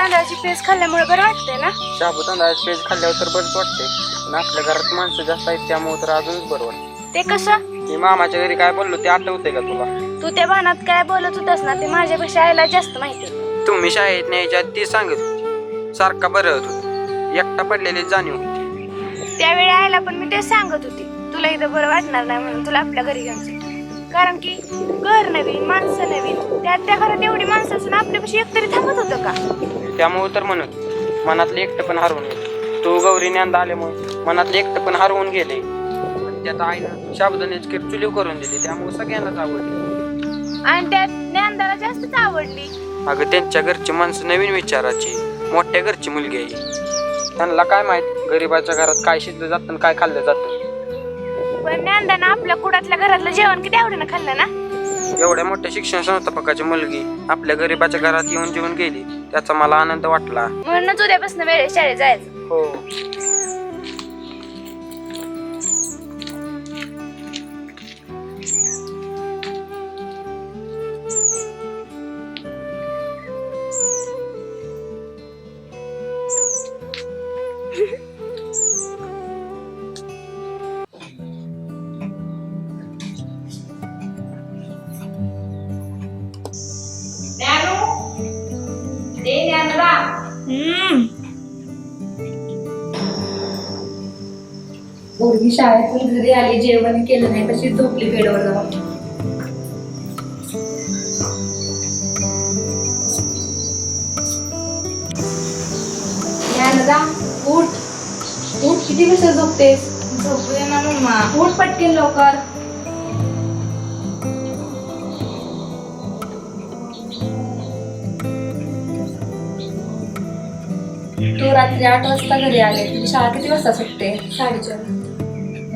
तांदळाची पेस्ट खाल्ल्यामुळे बरं वाटतंय ना? शाबू तांदळाची पेज खाल्ल्यावर तर बरंच वाटते पण आपल्या घरात माणसं जास्त आहेत त्यामुळे तर अजूनच बरं वाटतं ते कसं? मी मामाच्या घरी काय बोललो ते आठवते का तुला? तू त्या भानात काय बोलत होतास ना ते माझ्यापेक्षा आईला जास्त माहिती तुम्ही शाळेत न्यायच्या ती सांगत होती. सारखा बरं होत. एकटा पडलेली जाणीव होती. त्यावेळी आईला पण मी ते सांगत होती. तुला इथं बरं वाटणार नाही म्हणून तुला आपल्या घरी जाईल. कारण की घर नवीन माणसं नवीन त्यात त्या घरात एवढी माणसं असून आपल्यापाशी एकतरी थांबत होतं का? त्यामुळे तर म्हणत मनातले एकटं पण हरवून गेले. तू गौरी ज्ञान आल्यामुळे मनातले एकटं पण हरवून गेले. आणि त्यात आईनं शाबदाण्याची खीर चुलीव करून दिली त्यामुळे सगळ्यांनाच आवडली. आणि त्यात ज्ञानदाला जास्तच आवडली. अगं त्यांच्या घरची माणसं नवीन विचाराची मोठ्या घरची मुलगी आहे. त्यांना काय माहीत गरीबाच्या घरात काय शिजलं जातं आणि काय खाल्लं जातं. पण ज्ञानदानं आपल्या कुडातल्या घरातलं जेवण किती आवडीनं खाल्लं ना? एवढ्या मोठ्या शिक्षण संस्थापकाची मुलगी आपल्या गरीबाच्या घरात येऊन जेवून गेली त्याचा मला आनंद वाटला. म्हणूनच उद्यापासून वेळेत शाळेत जायचं. हो. पोरगी शाळेतून घरी आली जेवण केलं नाही तशी झोपली बेडवर जाऊन? ज्ञानदा उठ. उठ किती वाजता झोपतेस? झोपूया ना मम्मा. उठ पटकेन लवकर. तू रात्री आठ वाजता घरी आले. तुझी शाळा किती वाजता सुटते? साडेचार.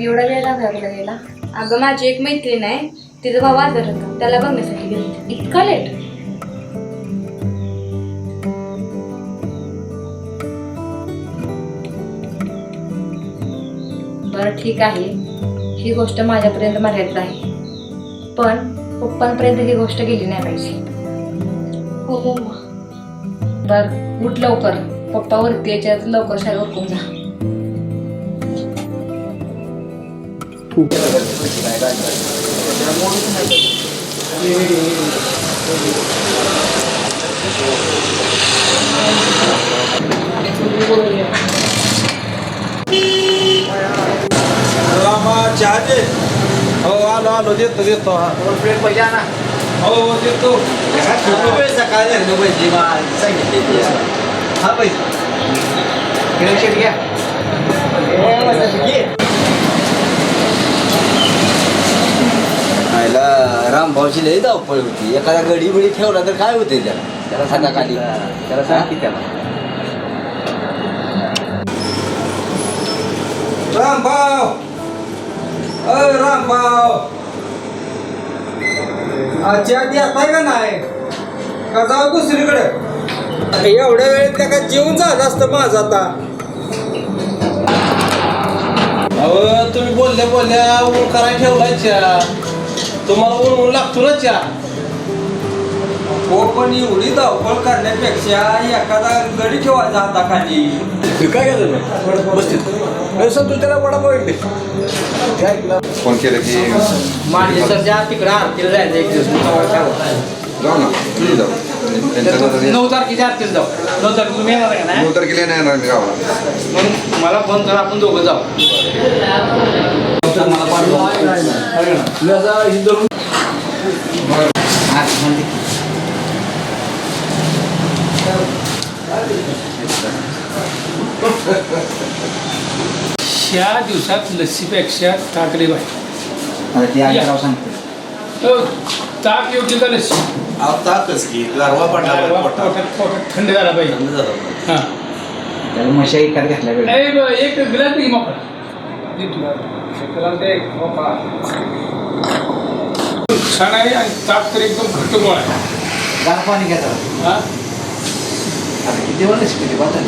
एवढा वेळ लागला तुला यायला? अगं माझी एक मैत्रीण आहे. तिचा भाऊ आजार होता. त्याला बघण्यासाठी गेली होती. इतका लेट बरं ठीक आहे. ही गोष्ट माझ्यापर्यंत मर्यादित आहे. पण पप्पांपर्यंत ही गोष्ट गेली नाही पाहिजे. हो मम्मा बर उठ लवकर. पप्पा वरती याच्यात लवकर शाळेत उरकून जा. रामा चहा दे हो आलो आलो देतो देतो हा. प्लेट पाहिजे ना हो हो देतो. सकाळी सांगितले हा पैसे घ्या. आयला रामभाऊची लई धावपळ होती. एखादा गडी बिडी ठेवला तर काय होते त्याला? त्याला सांगा खाली. त्याला सांग की त्याला. रामभाऊ! अ रामभाऊ! चहा देताय का नाही? का जाऊ दुसरीकडे? एवढ्या वेळेत त्या का जेवून झालं असतं माझं आता. अहो तुम्ही बोलल्या बोलल्या ऊन करायला ठेवलाय चहा तुम्हाला ऊन ऊन लागतो ना चहा हो पण एवढी धावपळ करण्यापेक्षा एखादा गडी ठेवायचा हाताखाली. काय केलं बसतील सांगतो त्याला वडापाव इकडे फोन केलं की माझे सध्या तिकडं आरतीला जायचं एक दिवस. जाऊ ना तुम्ही जाऊ. नऊ तारखेच्या आरतीच जाऊ. नऊ तारखे तुम्ही येणार का नाही? नऊ तारखेला नाही येणार मी गावाला मग मला फोन करा आपण दोघं जाऊ. मला पाठवा. आहे ना? मी आता ही धरून ह्या दिवसात लस्सीपेक्षा ताकले पाहिजे. अ, ताक योग्य का लस्सी ताकच की गारवा पडला पोटात. पोटात थंड झाला पाहिजे हा. त्याला मशा एकात घातल्या वेळ नाही ब- एक ग्लास दे की मोकळा. दे तुला. एक ग्लास दे, मोकळा. छान आहे आणि ताक तर एकदम घट्ट गोळ आहे. गार पाणी घ्यायचं हा? आता किती वेळ शिकते बघा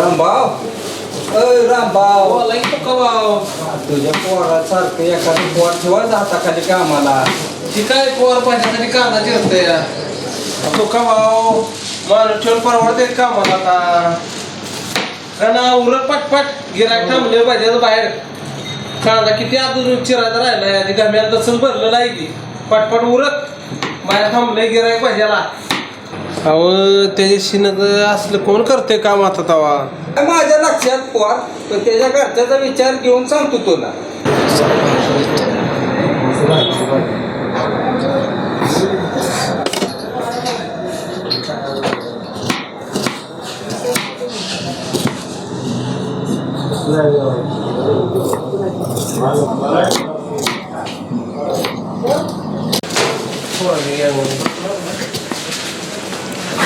रामभाऊ अय रामभाऊ बोला की पक्का भाऊ. तुझ्या पोरासारखं एखादं पोर ठेवायचं हाताखाली कामाला. ती काय पोर पाहिजे कांदा चिरते तो का भाऊ? माणूस ठेवून परवडते का मला आता? का ना उरत पटपट गिराक थांबले पाहिजे बाहेर. कांदा किती अजून चिरायचा राहिलाय आणि गम्याला तसं भरलेलं आहे की पटपट उरत बाहेर थांबले गिरायक पाहिजेला अहो त्याच्या शिनत असलं कोण करते काम आता तवा? माझ्या लक्षात पोर पण त्याच्या घरच्याचा विचार घेऊन सांगतो तुला.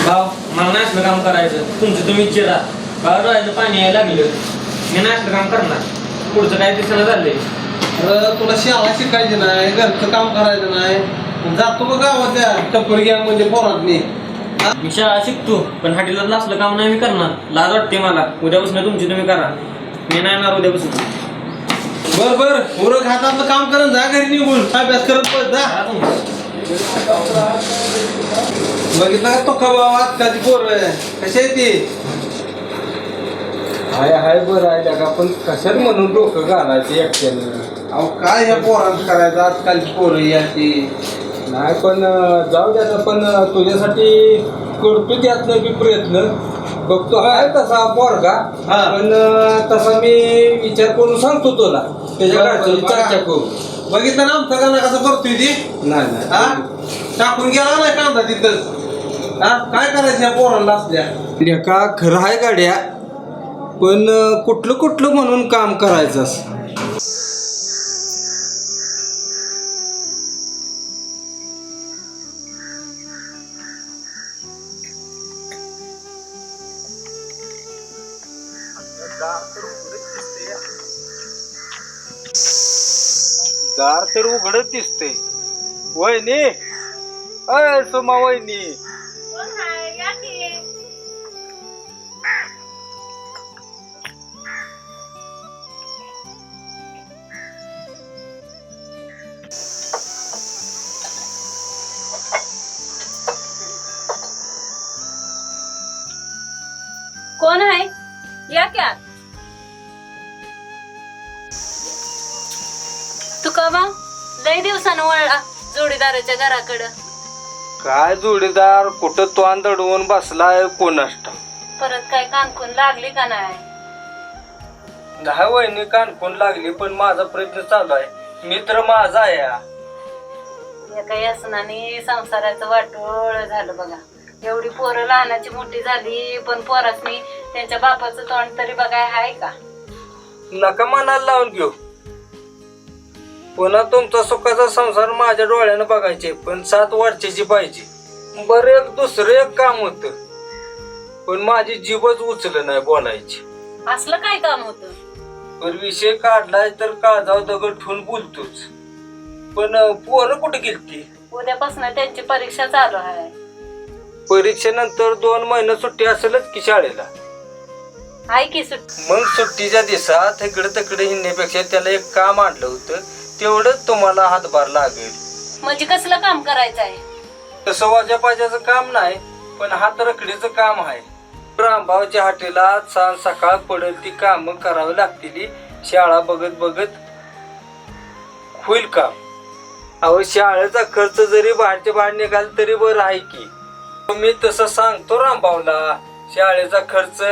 भाऊ मला नाचलं काम करायचं तुमचं तुम्ही चिरा बाहेर डोळ्याचं पाणी यायला लागलं. मी नाचलं काम करणार. पुढचं काय दिसणं झालंय? अरे तुला शाळा शिकायची नाही घरचं काम करायचं नाही. जातो गावात त्या टप्पर गॅंग म्हणजे पोरातनी मी शाळा शिकतो पण हाटीला असलं काम नाही मी करणार. लाज वाटते मला. उद्यापासून तुमची तुम्ही करा. मी नाही येणार उद्यापासून बर बर. उरक हातातलं काम करत जा घरी निघून. अभ्यास करत पळत जा. बघितलं का तो का बाबा आजकालची पोर? कशी आहे ती? हाय हाय बरं आहे. का पण कशात म्हणून डोकं घालायचं एकट्यानं? अहो काय ह्या पोरांचं करायचं? आजकालची पोरं याची नाही पण अं, जाऊ द्या पण अं, तुझ्यासाठी करतो त्यातनं मी प्रयत्न. बघतो. आहे तसा पोरगा. हा. पण अं, तसा मी विचार करून सांगतो तुला. त्याच्या बरं, घरची बरं, चर्चा बघा. करू. बघितलं ना आमचं का कसं करतोय ती? नाही हा? नाही टाकून गेला नाही कांदा तिथं हा? काय करायचं ह्या पोरांना असल्या? लेका खरं आहे गाड्या पण अं, कुठलं कुठलं म्हणून काम करायचं असं? दार तर उघडच दिसते वहिनी अय सुमा वहिनी कवा लय दिवसानं वळला जोडीदाराच्या घराकडं. काय जोडीदार कुठं तोंड दडवून बसलाय कोणाष्ट? परत काय कानकून लागली का नाही? नाही वहिनी कानकून लागली पण माझा प्रयत्न चालू आहे. मित्र माझा आहे हा. एका यासनाने संसाराचं वाटोळ झालं बघा. एवढी पोरं लहानाची मोठी झाली पण पोरासनी त्यांच्या बापाचं तोंड तरी बघाय हाय का? नका मनाला लावून घेऊ. पुन्हा तुमचा सुखाचा संसार माझ्या डोळ्यानं बघायचे पण सात वर्षाची पाहिजे. बरं एक दुसरं एक काम होत. पण माझी जीवच उचल नाही बोलायची. असलं काय काम होतं? पण विषय काढलाय तर काळजाव दगड ठेवून बोलतोच. पण पोरं कुठे गेलती? उद्यापासून त्यांची परीक्षा चालू आहे. परीक्षेनंतर दोन महिने सुट्टी असेलच की शाळेला? आहे की सुट मग सुट्टीच्या दिवसात इकडे तिकडे हिंडण्यापेक्षा त्याला एक काम आणलं होतं. तेवढंच तुम्हाला हातभार लागेल. म्हणजे कसलं काम करायचं आहे तसं वाजापाजाचं काम नाही पण हात रकडीचं काम आहे. रामभावच्या हाटेला सांज सकाळ पडेल ती कामं करावी लागतील. शाळा बघत बघत होईल काम. अहो शाळेचा खर्च जरी बाहेरच्या बाहेर निघाल तरी बरं आहे की. मी तसं सांगतो रामभावला शाळेचा खर्च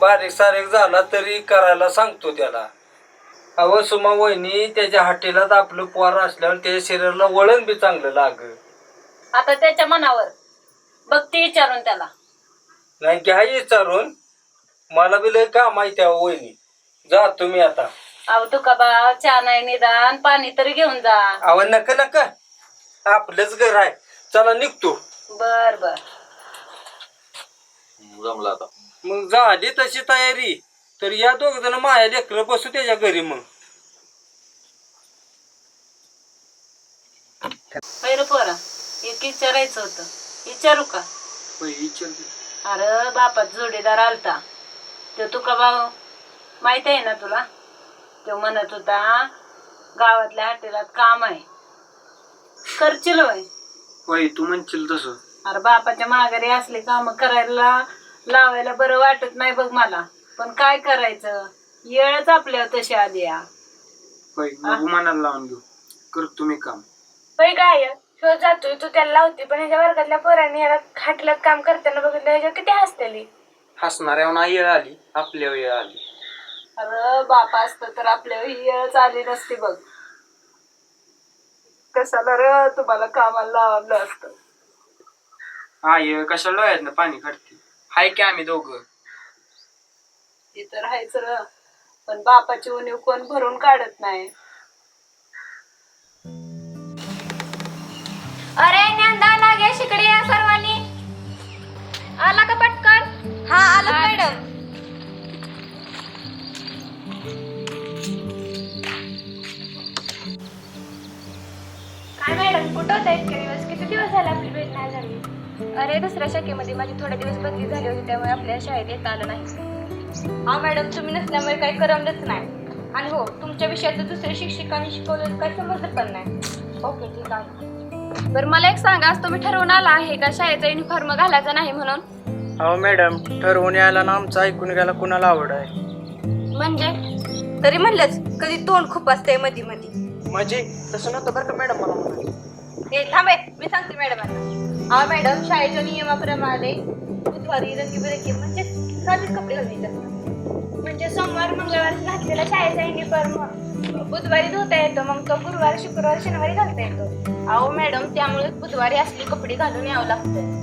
बारीक सारीक झाला तरी करायला सांगतो त्याला. अहो सुमा वहिनी त्याच्या हाटेलात आपलं पोर असल्यावर त्याच्या शरीराला वळण बी चांगलं लाग. आता त्याच्या मनावर. बघते विचारून त्याला. नाही घ्या विचारून. मला बी लय काम आहे त्या वहिनी. जा तुम्ही आता. अहो तुका बा चहा नाही निदान पाणी तरी घेऊन जा. अहो नका नका. आपलंच घर आहे. चला निघतो. बर बर. जमला आता. मग झाली तशी तयारी. तर या दोघ जण माया लेकरं बसू त्याच्या घरी मग. बैर पोरा एक विचारायचं होतं. विचारू का? अरे बापात जोडीदार आलता. तो तुका भाऊ माहीत आहे ना तुला? तो म्हणत होता गावातल्या हॉटेलात काम आहे. करशील होय? होय तू म्हणशील तसं. अरे बापाच्या माघारी असले काम करायला लावायला बरं वाटत नाही बघ मला. पण काय करायचं? येळच आपल्यावर तशी आली या होय मनाला लावून घेऊ. करतो तुम्ही काम. होय काय ह्यो जातोय तू त्याला लावते पण ह्याच्या वर्गातल्या पोरांनी याला खाटल्यात काम करताना बघितलं ह्याच्या किती हसतेली. हसणाऱ्या येळ आली आपल्या वेळ आली. अरे बापा असतं तर आपल्यावर ही येळच आली नसती बघ. कशाला र तुम्हाला कामाला लावलं असतं. आई कशाला डोळ्यात पाणी काढते? हाय की आम्ही दोघं? ते तर आहेच र पण बापाची उणीव कोण भरून काढत नाही. अरे ज्ञानदा लागे शिकडे या सर्वांनी. आला का पटकन? हा आला. मॅडम. काय मॅडम कुठं होता? इतके दिवस? किती दिवस झाले आपली भेट नाही झाली? अरे दुसऱ्या शाखेमध्ये माझी थोडे दिवस बदली झाली होती त्यामुळे आपल्या शाळेत येता आलं नाही. हा मॅडम तुम्ही नसल्यामुळे काही करमलंच नाही. आणि हो तुमच्या विषयाचं दुसऱ्या शिक्षकांनी शिकवलेलं काही समजलं पण नाही. ओके ठीक आहे. बरं मला एक सांगा आज तुम्ही ठरवून आला आहे का शाळेचा युनिफॉर्म घालायचा नाही म्हणून? अहो मॅडम. ठरवून यायला ना आमचं ऐकून घ्यायला कुणाला आवड आहे? म्हणजे? तरी म्हणलंच कधी तोंड खूप असते मधी मधी. म्हणजे? तसं नव्हतं बरं का मॅडम मला म्हणायचं. हे थांबे मी सांगते मॅडमांना हा मॅडम शाळेच्या नियमाप्रमाणे बुधवारी रंगीबेरंगी म्हणजे साधेच कपडे घालून येतात म्हणजे सोमवार मंगळवार घातलेला शाळेचा युनिफॉर्म बुधवारी धुता येतो मग तो गुरुवार शुक्रवार शनिवारी घालता येतो. अहो मॅडम त्यामुळे बुधवारी असली कपडे घालून यावं लागतं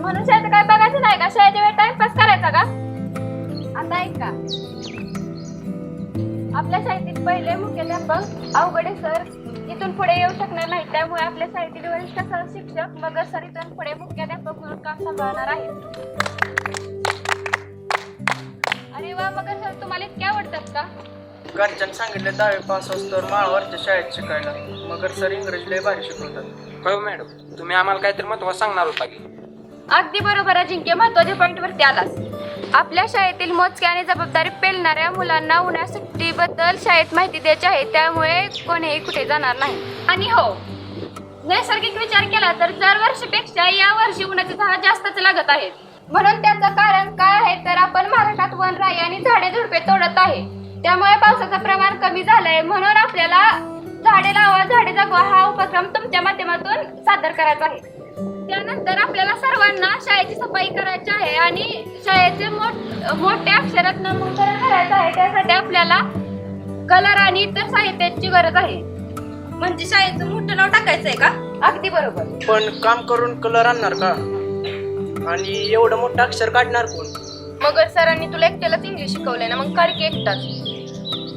म्हणून शाळेत काय बघायचं नाही का? शाळेच्या वेळ टाइमपास करायचा का? आता ऐका आपल्या शाळेतील पहिले मुख्याध्यापक अवघडे सर इथून पुढे येऊ शकणार नाही. त्यामुळे आपल्या शाळेतील वरिष्ठ सर शिक्षक मगर सर इथून पुढे मुख्याध्यापक म्हणून काम सांभाळणार आहेत अरे वा मगर सर तुम्हाला इतके आवडतात का? घरच्यांनी सांगितले दहावी पास असतो माळवरच्या शाळेत शिकायला. मगर सर इंग्रजी लय भारी शिकवतात. होय मॅडम. तुम्ही आम्हाला काहीतरी महत्त्व सांगणार होता की. अगदी बरोबर अजिंक्य महत्त्वाच्या पॉईंटवरती आलास. आपल्या शाळेतील मोजक्या आणि जबाबदारी पेलणाऱ्या मुलांना उन्हाळ्या सुट्टीबद्दल शाळेत माहिती द्यायची आहे. त्यामुळे कोणीही कुठे जाणार नाही. आणि हो नैसर्गिक विचार केला तर दरवर्षीपेक्षा या वर्षी उन्हाचे झाड जास्तच लागत आहेत. म्हणून त्याचं कारण काय आहे तर आपण महाराष्ट्रात वनराई आणि झाडे झुडपे तोडत आहे. त्यामुळे पावसाचं प्रमाण कमी झालंय. म्हणून आपल्याला झाडे लावा झाडे जगवा हा उपक्रम तुमच्या माध्यमातून सादर करायचा आहे. त्यानंतर आपल्याला सर्वांना शाळेची सफाई करायची आहे आणि शाळेचे मोठ मोठ्या अक्षरात नामकरण करायचं आहे. त्यासाठी आपल्याला कलर आणि इतर साहित्याची गरज आहे. म्हणजे शाळेचं मोठं नाव टाकायचं आहे का? अगदी बरोबर. पण काम करून कलर आणणार का? आणि एवढं मोठं अक्षर काढणार कोण? मगर सरांनी तुला एकट्यालाच इंग्लिश शिकवलंय ना मग काढ की एकटाच.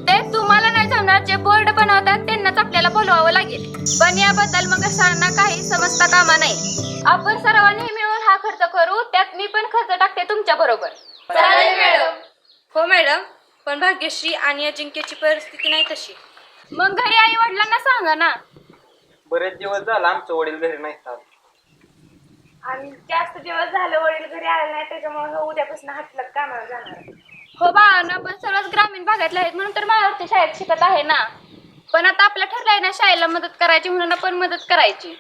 ते तुम्हाला नाही जमणार जे बोर्ड बनवतात त्यांनाच आपल्याला बोलवावं लागेल. पण याबद्दल मगर सरांना काही समजता कामा नाही आपण सर्वांनी मिळून हा खर्च करू त्यात मी पण खर्च टाकते तुमच्या बरोबर. चालेल मॅडम. हो मॅडम. पण भाग्यश्री आणि अजिंक्यची परिस्थिती नाही तशी. मग घरी आई वडिलांना सांगा ना. बरेच दिवस झाला आमचं वडील घरी नाही. आणि जास्त दिवस झाले वडील घरी आले नाही त्याच्यामुळे उद्यापासून हातलं कामाला जाणार हो बाळांना पण सर्वच ग्रामीण भागातले आहेत म्हणून तर माझ्यावरती शाळेत शिकत आहे ना. पण आता आपलं ठरलंय ना शाळेला मदत करायची म्हणून आपण मदत करायची.